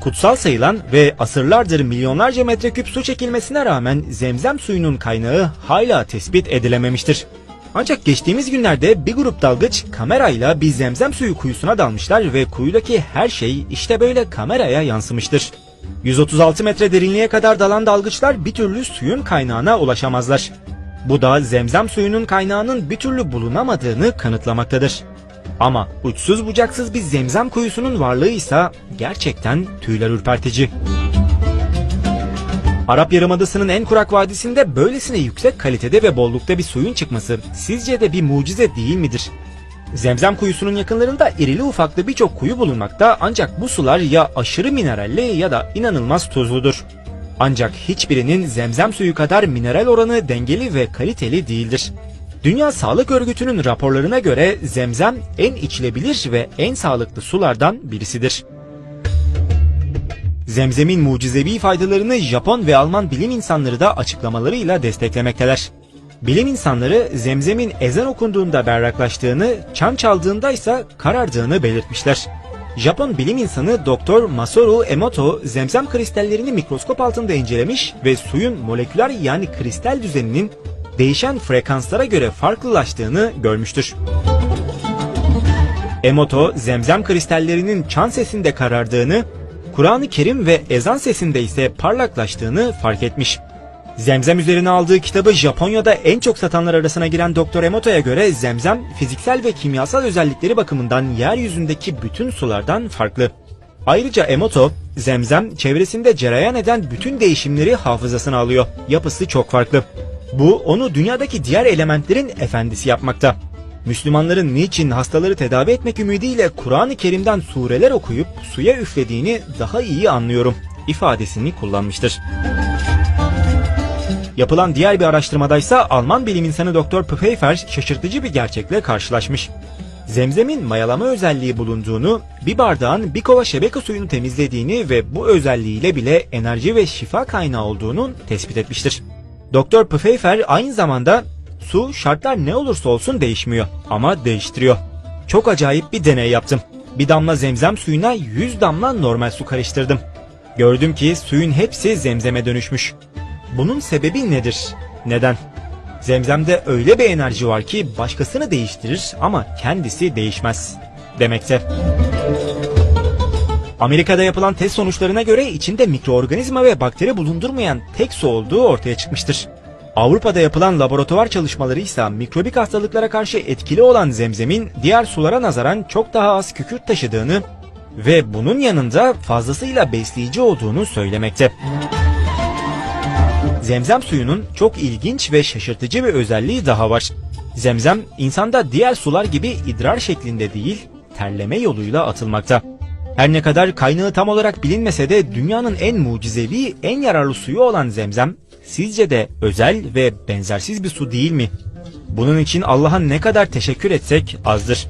Kutsal sayılan ve asırlardır milyonlarca metreküp su çekilmesine rağmen zemzem suyunun kaynağı hala tespit edilememiştir. Ancak geçtiğimiz günlerde bir grup dalgıç kamerayla bir zemzem suyu kuyusuna dalmışlar ve kuyudaki her şey işte böyle kameraya yansımıştır. 136 metre derinliğe kadar dalan dalgıçlar bir türlü suyun kaynağına ulaşamazlar. Bu da zemzem suyunun kaynağının bir türlü bulunamadığını kanıtlamaktadır. Ama uçsuz bucaksız bir zemzem kuyusunun varlığı ise gerçekten tüyler ürpertici. Arap Yarımadası'nın en kurak vadisinde böylesine yüksek kalitede ve bollukta bir suyun çıkması sizce de bir mucize değil midir? Zemzem kuyusunun yakınlarında irili ufaklı birçok kuyu bulunmakta ancak bu sular ya aşırı mineralli ya da inanılmaz tuzludur. Ancak hiçbirinin zemzem suyu kadar mineral oranı dengeli ve kaliteli değildir. Dünya Sağlık Örgütü'nün raporlarına göre zemzem en içilebilir ve en sağlıklı sulardan birisidir. Zemzemin mucizevi faydalarını Japon ve Alman bilim insanları da açıklamalarıyla desteklemekteler. Bilim insanları zemzemin ezan okunduğunda berraklaştığını, çan çaldığında ise karardığını belirtmişler. Japon bilim insanı Doktor Masaru Emoto zemzem kristallerini mikroskop altında incelemiş ve suyun moleküler yani kristal düzeninin değişen frekanslara göre farklılaştığını görmüştür. Emoto, zemzem kristallerinin çan sesinde karardığını, Kur'an-ı Kerim ve ezan sesinde ise parlaklaştığını fark etmiş. Zemzem üzerine aldığı kitabı Japonya'da en çok satanlar arasına giren Doktor Emoto'ya göre zemzem fiziksel ve kimyasal özellikleri bakımından yeryüzündeki bütün sulardan farklı. Ayrıca Emoto, zemzem çevresinde cereyan eden bütün değişimleri hafızasına alıyor. Yapısı çok farklı. Bu onu dünyadaki diğer elementlerin efendisi yapmakta. Müslümanların niçin hastaları tedavi etmek ümidiyle Kur'an-ı Kerim'den sureler okuyup suya üflediğini daha iyi anlıyorum ifadesini kullanmıştır. Yapılan diğer bir araştırmadaysa Alman bilim insanı Dr. Pfeiffer şaşırtıcı bir gerçekle karşılaşmış. Zemzemin mayalama özelliği bulunduğunu, bir bardağın bir kova şebeke suyunu temizlediğini ve bu özelliğiyle bile enerji ve şifa kaynağı olduğunu tespit etmiştir. Dr. Pfeiffer aynı zamanda su şartlar ne olursa olsun değişmiyor ama değiştiriyor. Çok acayip bir deney yaptım. Bir damla zemzem suyuna 100 damla normal su karıştırdım. Gördüm ki suyun hepsi zemzeme dönüşmüş. Bunun sebebi nedir? Neden? Zemzemde öyle bir enerji var ki başkasını değiştirir ama kendisi değişmez demekte. Amerika'da yapılan test sonuçlarına göre içinde mikroorganizma ve bakteri bulundurmayan tek su olduğu ortaya çıkmıştır. Avrupa'da yapılan laboratuvar çalışmaları ise mikrobik hastalıklara karşı etkili olan zemzemin diğer sulara nazaran çok daha az kükürt taşıdığını ve bunun yanında fazlasıyla besleyici olduğunu söylemekte. Zemzem suyunun çok ilginç ve şaşırtıcı bir özelliği daha var. Zemzem insanda diğer sular gibi idrar şeklinde değil, terleme yoluyla atılmakta. Her ne kadar kaynağı tam olarak bilinmese de dünyanın en mucizevi, en yararlı suyu olan zemzem, sizce de özel ve benzersiz bir su değil mi? Bunun için Allah'a ne kadar teşekkür etsek azdır.